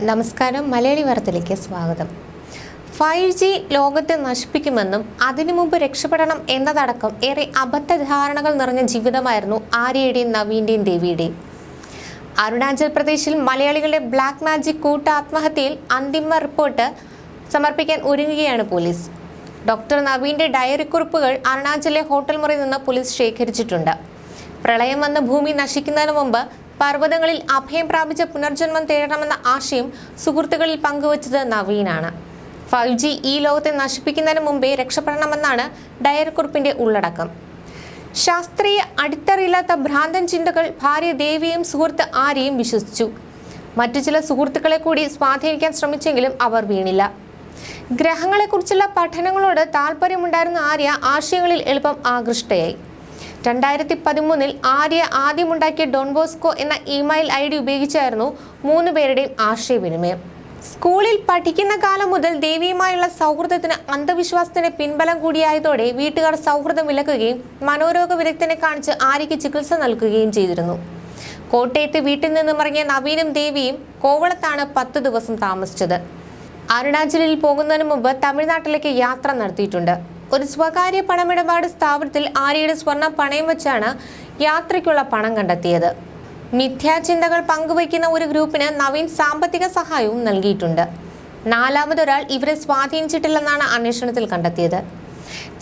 നമസ്കാരം. മലയാളി വാർത്തയിലേക്ക് സ്വാഗതം. ഫൈവ് ജി ലോകത്തെ നശിപ്പിക്കുമെന്നും അതിനു മുമ്പ് രക്ഷപ്പെടണം എന്നതടക്കം ഏറെ അബദ്ധധാരണകൾ നിറഞ്ഞ ജീവിതമായിരുന്നു ആര്യയുടെയും നവീന്റെയും ദേവിയുടെയും. അരുണാചൽ പ്രദേശിൽ മലയാളികളുടെ ബ്ലാക്ക് മാജിക് കൂട്ട ആത്മഹത്യയിൽ അന്തിമ റിപ്പോർട്ട് സമർപ്പിക്കാൻ ഒരുങ്ങുകയാണ് പോലീസ്. ഡോക്ടർ നവീന്റെ ഡയറി കുറിപ്പുകൾ അരുണാചലിലെ ഹോട്ടൽ മുറിയിൽ നിന്ന് പോലീസ് ശേഖരിച്ചിട്ടുണ്ട്. പ്രളയം വന്ന് ഭൂമി നശിക്കുന്നതിന് മുമ്പ് പർവതങ്ങളിൽ അഭയം പ്രാപിച്ച പുനർജന്മം തേടണമെന്ന ആശയം സുഹൃത്തുക്കളിൽ പങ്കുവച്ചത് നവീനാണ്. ഫൈവ് ജി ഈ ലോകത്തെ നശിപ്പിക്കുന്നതിന് മുമ്പേ രക്ഷപ്പെടണമെന്നാണ് ഡയറി കുറിപ്പിന്റെ ഉള്ളടക്കം. ശാസ്ത്രീയ അടിത്തറയില്ലാത്ത ഭ്രാന്തൻ ചിന്തകൾ ഭാര്യ ദേവിയും സുഹൃത്ത് ആരെയും വിശ്വസിച്ചു. മറ്റു ചില സുഹൃത്തുക്കളെ കൂടി സ്വാധീനിക്കാൻ ശ്രമിച്ചെങ്കിലും അവർ വീണില്ല. ഗ്രഹങ്ങളെക്കുറിച്ചുള്ള പഠനങ്ങളോട് താല്പര്യമുണ്ടായിരുന്ന ആര്യ ആശയങ്ങളിൽ എളുപ്പം ആകൃഷ്ടയായി. രണ്ടായിരത്തി പതിമൂന്നിൽ ആര്യ ആദ്യമുണ്ടാക്കിയ ഡോൺബോസ്കോ എന്ന ഇമെയിൽ ഐ ഡി ഉപയോഗിച്ചായിരുന്നു മൂന്ന് പേരുടെയും ആശയവിനിമയം. സ്കൂളിൽ പഠിക്കുന്ന കാലം മുതൽ ദേവിയുമായുള്ള സൗഹൃദത്തിന് അന്ധവിശ്വാസത്തിന് പിൻബലം കൂടിയായതോടെ വീട്ടുകാർ സൗഹൃദം വിലക്കുകയും മനോരോഗ വിദഗ്ധനെ കാണിച്ച് ആര്യയ്ക്ക് ചികിത്സ നൽകുകയും ചെയ്തിരുന്നു. കോട്ടയത്ത് വീട്ടിൽ നിന്നും ഇറങ്ങിയ നവീനും ദേവിയും കോവളത്താണ് പത്ത് ദിവസം താമസിച്ചത്. അരുണാചലിൽ പോകുന്നതിന് മുമ്പ് തമിഴ്നാട്ടിലേക്ക് യാത്ര നടത്തിയിട്ടുണ്ട്. ഒരു സ്വകാര്യ പണമിടപാട് സ്ഥാപനത്തിൽ ആര്യയുടെ സ്വർണം പണയം വെച്ചാണ് യാത്രയ്ക്കുള്ള പണം കണ്ടെത്തിയത്. മിഥ്യാചിന്തകൾ പങ്കുവയ്ക്കുന്ന ഒരു ഗ്രൂപ്പിന് നവീൻ സാമ്പത്തിക സഹായവും നൽകിയിട്ടുണ്ട്. നാലാമതൊരാൾ ഇവരെ സ്വാധീനിച്ചിട്ടില്ലെന്നാണ് അന്വേഷണത്തിൽ കണ്ടെത്തിയത്.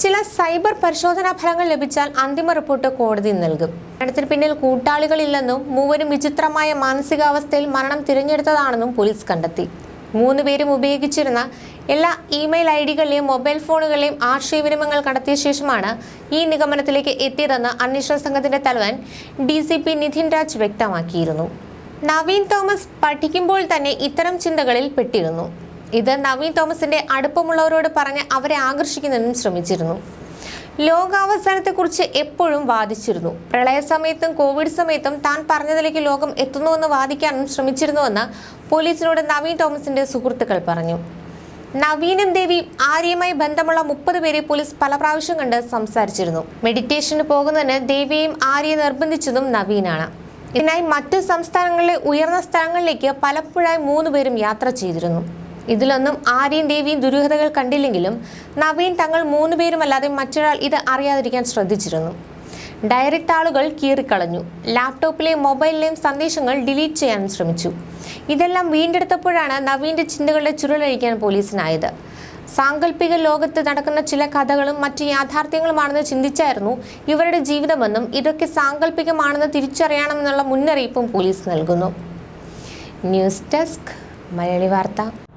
ചില സൈബർ പരിശോധനാ ഫലങ്ങൾ ലഭിച്ചാൽ അന്തിമ റിപ്പോർട്ട് കോടതി നൽകും. മരണത്തിന് പിന്നിൽ കൂട്ടാളികളില്ലെന്നും മൂവരും വിചിത്രമായ മാനസികാവസ്ഥയിൽ മരണം തിരഞ്ഞെടുത്തതാണെന്നും പോലീസ് കണ്ടെത്തി. മൂന്ന് പേരും ഉപയോഗിച്ചിരുന്ന എല്ലാ ഇമെയിൽ ഐ മൊബൈൽ ഫോണുകളിലെയും ആശയവിനിമയങ്ങൾ കടത്തിയ ശേഷമാണ് ഈ നിഗമനത്തിലേക്ക് എത്തിയതെന്ന് അന്വേഷണ സംഘത്തിന്റെ തലവൻ D C P Nidhin Raj വ്യക്തമാക്കിയിരുന്നു. നവീൻ തോമസ് പഠിക്കുമ്പോൾ തന്നെ ഇത്തരം ചിന്തകളിൽ പെട്ടിരുന്നു. ഇത് നവീൻ തോമസിന്റെ അടുപ്പമുള്ളവരോട് പറഞ്ഞ് അവരെ ആകർഷിക്കുന്നതിനും ശ്രമിച്ചിരുന്നു. ലോകാവസാനത്തെക്കുറിച്ച് എപ്പോഴും വാദിച്ചിരുന്നു. പ്രളയ സമയത്തും കോവിഡ് സമയത്തും താൻ പറഞ്ഞതിലേക്ക് ലോകം എത്തുന്നുവെന്ന് വാദിക്കാനും ശ്രമിച്ചിരുന്നുവെന്ന് പോലീസിനോട് നവീൻ തോമസിന്റെ സുഹൃത്തുക്കൾ പറഞ്ഞു. നവീനും ദേവിയും ആര്യയുമായി ബന്ധമുള്ള മുപ്പത് പേരെ പോലീസ് പല പ്രാവശ്യം കണ്ട് സംസാരിച്ചിരുന്നു. മെഡിറ്റേഷന് പോകുന്നതിന് ദേവിയെയും ആര്യയെ നിർബന്ധിച്ചതും നവീനാണ്. ഇതിനായി മറ്റു സംസ്ഥാനങ്ങളിലെ ഉയർന്ന സ്ഥലങ്ങളിലേക്ക് പലപ്പോഴായി മൂന്നുപേരും യാത്ര ചെയ്തിരുന്നു. ഇതിലൊന്നും ആര്യയും ദേവിയും ദുരൂഹതകൾ കണ്ടില്ലെങ്കിലും നവീൻ തങ്ങൾ മൂന്ന് പേരുമല്ലാതെ മറ്റൊരാൾ ഇത് അറിയാതിരിക്കാൻ ശ്രദ്ധിച്ചിരുന്നു. ഡയറി താളുകൾ കീറിക്കളഞ്ഞു. ലാപ്ടോപ്പിലെ മൊബൈലിലെയും സന്ദേശങ്ങൾ ഡിലീറ്റ് ചെയ്യാൻ ശ്രമിച്ചു. ഇതെല്ലാം വീണ്ടെടുത്തപ്പോഴാണ് നവീന്റെ ചിന്തകളുടെ ചുരുളഴിക്കാൻ പോലീസിനായത്. സാങ്കല്പിക ലോകത്ത് നടക്കുന്ന ചില കഥകളും മറ്റ് യാഥാർത്ഥ്യങ്ങളുമാണെന്ന് ചിന്തിച്ചായിരുന്നു ഇവരുടെ ജീവിതമെന്നും ഇതൊക്കെ സാങ്കല്പികമാണെന്ന് തിരിച്ചറിയണമെന്നുള്ള മുന്നറിയിപ്പും പോലീസ് നൽകുന്നു. ന്യൂസ് ഡെസ്ക് മലയാളി വാർത്ത.